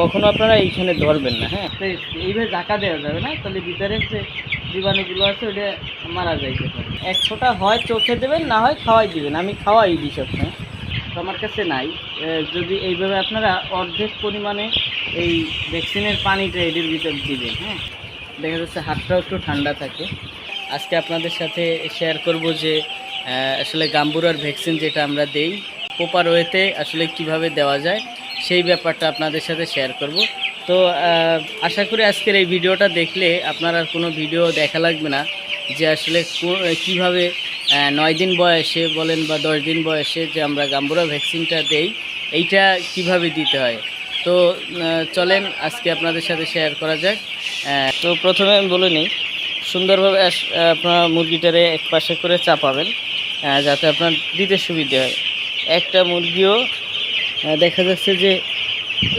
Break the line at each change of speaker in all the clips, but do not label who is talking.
কখনো আপনারা এইখানে ধরবেন না হ্যাঁ? এইভাবে জাকা দেওয়া যাবে না তাহলে ভিতরে যে জীবাণুগুলো আছে ওটা মারা যাইতে পারে। এক ফোঁটা হয় চোখে দেবেন না হয় খাওয়াই দিবেন। আমি খাওয়াই দিই সবসময়। তো আমার কাছে নাই। যদি এইভাবে আপনারা অর্ধেক পরিমাণে এই ভ্যাকসিনের পানিটা এদের ভিতর দিবেন হ্যাঁ? দেখা যাচ্ছে হাতটাও একটু ঠান্ডা থাকে। আজকে আপনাদের সাথে শেয়ার করব যে আসলে গাম্বুরার ভ্যাকসিন যেটা আমরা দেই প্রপার ওয়েতে আসলে কীভাবে দেওয়া যায়। সেই ব্যাপারটা আপনাদের সাথে শেয়ার করব। তো আশা করি আজকের এই ভিডিওটা দেখলে আপনার আর কোনো ভিডিও দেখা লাগবে না যে আসলে কীভাবে নয় দিন বয়সে বলেন বা দশ দিন বয়সে যে আমরা গাম্বুরা ভ্যাকসিনটা দেই, এইটা কীভাবে দিতে হয়। তো চলেন আজকে আপনাদের সাথে শেয়ার করা যাক। তো প্রথমে আমি বলে নিই, সুন্দরভাবে আপনার মুরগিটারে এক পাশে করে চাপাবেন যাতে আপনার দিতে সুবিধে হয়। একটা মুরগিও দেখা যাচ্ছে যে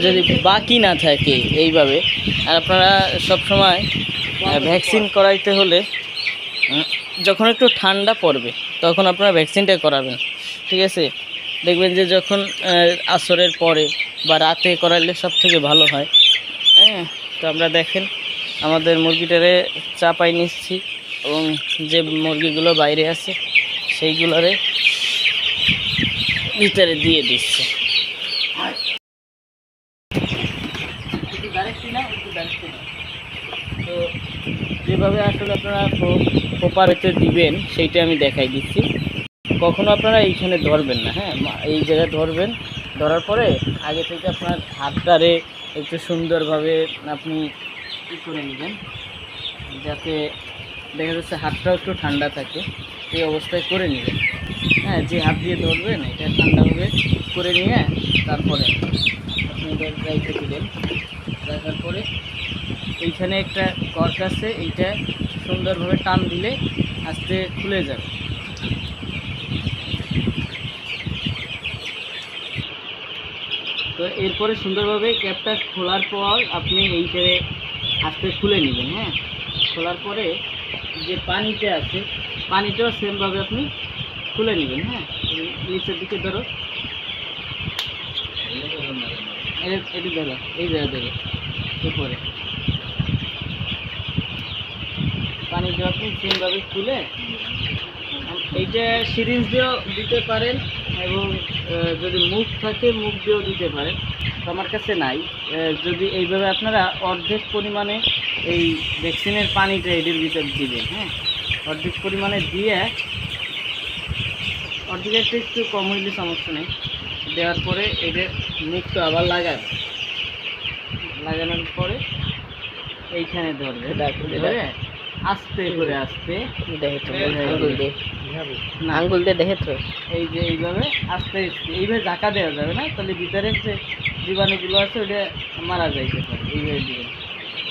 যদি বাকি না থাকে এইভাবে, আর আপনারা সবসময় ভ্যাকসিন করাইতে হলে যখন একটু ঠান্ডা পড়বে, তখন আপনারা ভ্যাকসিনটা করাবেন। ঠিক আছে? দেখবেন যে যখন আসরের পরে বা রাতে করাইলে সব থেকে ভালো হয়। হ্যাঁ তো আমরা দেখেন, আমাদের মুরগিটারে চাপাই নিচ্ছি এবং যে মুরগিগুলো বাইরে আছে, সেইগুলোরে ভিতরে দিয়ে দিচ্ছে। তো যেভাবে আসলে আপনারা প্রপার হতে দিবেন, সেইটা আমি দেখাই দিচ্ছি। কখনো আপনারা এইখানে ধরবেন না হ্যাঁ? এই জায়গায় ধরবেন, ধরার পরে আগে থেকে আপনার হাতটারে একটু সুন্দরভাবে আপনি ই করে নেবেন, যাতে দেখা যাচ্ছে হাতটাও একটু ঠান্ডা থাকে, এই অবস্থায় করে নেবেন। হ্যাঁ যে হাত দিয়ে ধরবেন, এটা ঠান্ডাভাবে করে নিয়ে তারপরে আপনি এটা রেখে দিলেন রাখার পরে এইখানে একটা কর্ক আছে, এইটা সুন্দরভাবে টান দিলে আস্তে খুলে যাবে। তো এরপরে সুন্দরভাবে ক্যাপটা খোলার পর আপনি এইটারে আস্তে খুলে নেবেন হ্যাঁ? খোলার পরে যে পানিটা আছে, পানিটাও সেমভাবে আপনি খুলে নেবেন হ্যাঁ? নিচের দিকে ধরো। এটি ধরো, এই জায়গা ধরো, উপরে। পানি আপনি সেমভাবে খুলে? এইটা সিরিঞ্জ দিয়েও দিতে পারেন এবং যদি মুখ থাকে, মুখ দিয়েও দিতে পারেন। আমার কাছে নাই। যদি এইভাবে আপনারা অর্ধেক পরিমাণে এই ভ্যাকসিনের পানিটা এদের ভিতর দিবেন হ্যাঁ? অর্ধেক পরিমাণে দিয়ে অর্ধেক একটু একটু কম হইলে সমস্যা নেই। দেওয়ার পরে এদের মুখটা আবার লাগাবে লাগানোর পরে এইখানে ধরবে। ধরে? আস্তে করে আস্তে। না,
আঙ্গুল দিয়ে দেখে তো।
এই যে এইভাবে আস্তে আস্তে এইভাবে জাকা দেওয়া যাবে না? তাহলে ভিতরে যে জীবাণুগুলো আছে ওইটা মারা যাইতে পারে। এইভাবে দিবেন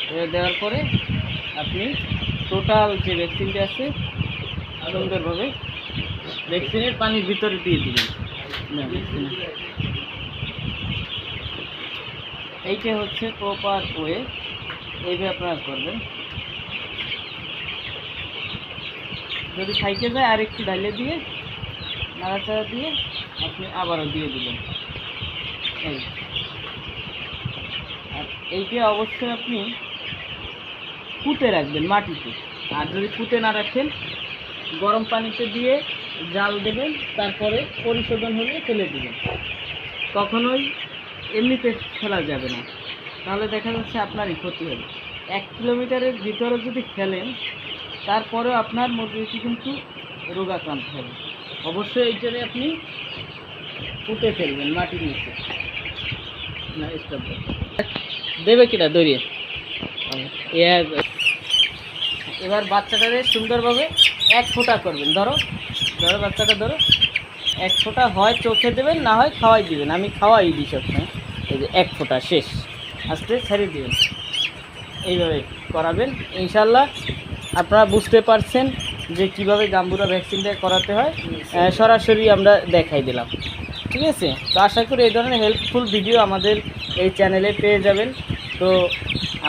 এভাবে দেওয়ার পরে আপনি টোটাল যে ভ্যাকসিনটা আছে সুন্দরভাবে ভ্যাকসিনের পানির ভিতরে দিয়ে দিবেন। না, এইটা হচ্ছে প্রপার ওয়ে এইভাবে আপনারা করবেন। যদি থাইকে যায় আর একটু ডালে দিয়ে নাড়াচাড়া দিয়ে আপনি আবারও দিয়ে দিলেন এই। আর এইটা অবশ্যই আপনি পুঁতে রাখবেন মাটিতে। আর যদি পুঁতে না রাখেন গরম পানিতে দিয়ে জাল দেবেন, তারপরে পরিশোধন হলে ফেলে দেবেন। কখনোই এমনিতে ফেলা যাবে না। তাহলে দেখা যাচ্ছে আপনারই ক্ষতি হবে। এক কিলোমিটারের ভিতরে যদি ফেলেন তারপরেও আপনার মুরগিটি কিন্তু রোগাক্রান্ত হবে। অবশ্যই এইটারে আপনি পুঁতে ফেলবেন মাটির নিচে। দেবে কিনা দড়িয়ে? এবার বাচ্চাটারে সুন্দরভাবে এক ফোঁটা করবেন, ধরো। ধরো বাচ্চাটা ধরো। এক ফোঁটা হয় চোখে দেবেন না হয় খাওয়াই দিবেন। আমি খাওয়াই দিই সবসময়। এই যে এক ফোঁটা শেষ। আস্তে ছেড়ে দিবেন। এইভাবে করাবেন। ইনশাল্লাহ আপনারা বুঝতে পারছেন যে কীভাবে গাম্বুরা ভ্যাকসিনটা করাতে হয়। সরাসরি আমরা দেখাই দিলাম। ঠিক আছে? তো আশা করি এই ধরনের হেল্পফুল ভিডিও আমাদের এই চ্যানেলে পেয়ে যাবেন। তো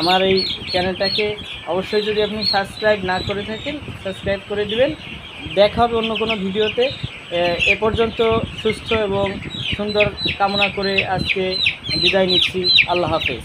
আমার এই চ্যানেলটাকে অবশ্যই যদি আপনি সাবস্ক্রাইব না করে থাকেন সাবস্ক্রাইব করে দিবেন। দেখা হবে অন্য কোনো ভিডিওতে। এ পর্যন্ত সুস্থ এবং সুন্দর কামনা করে আজকে বিদায় নিচ্ছি। আল্লাহ হাফেজ।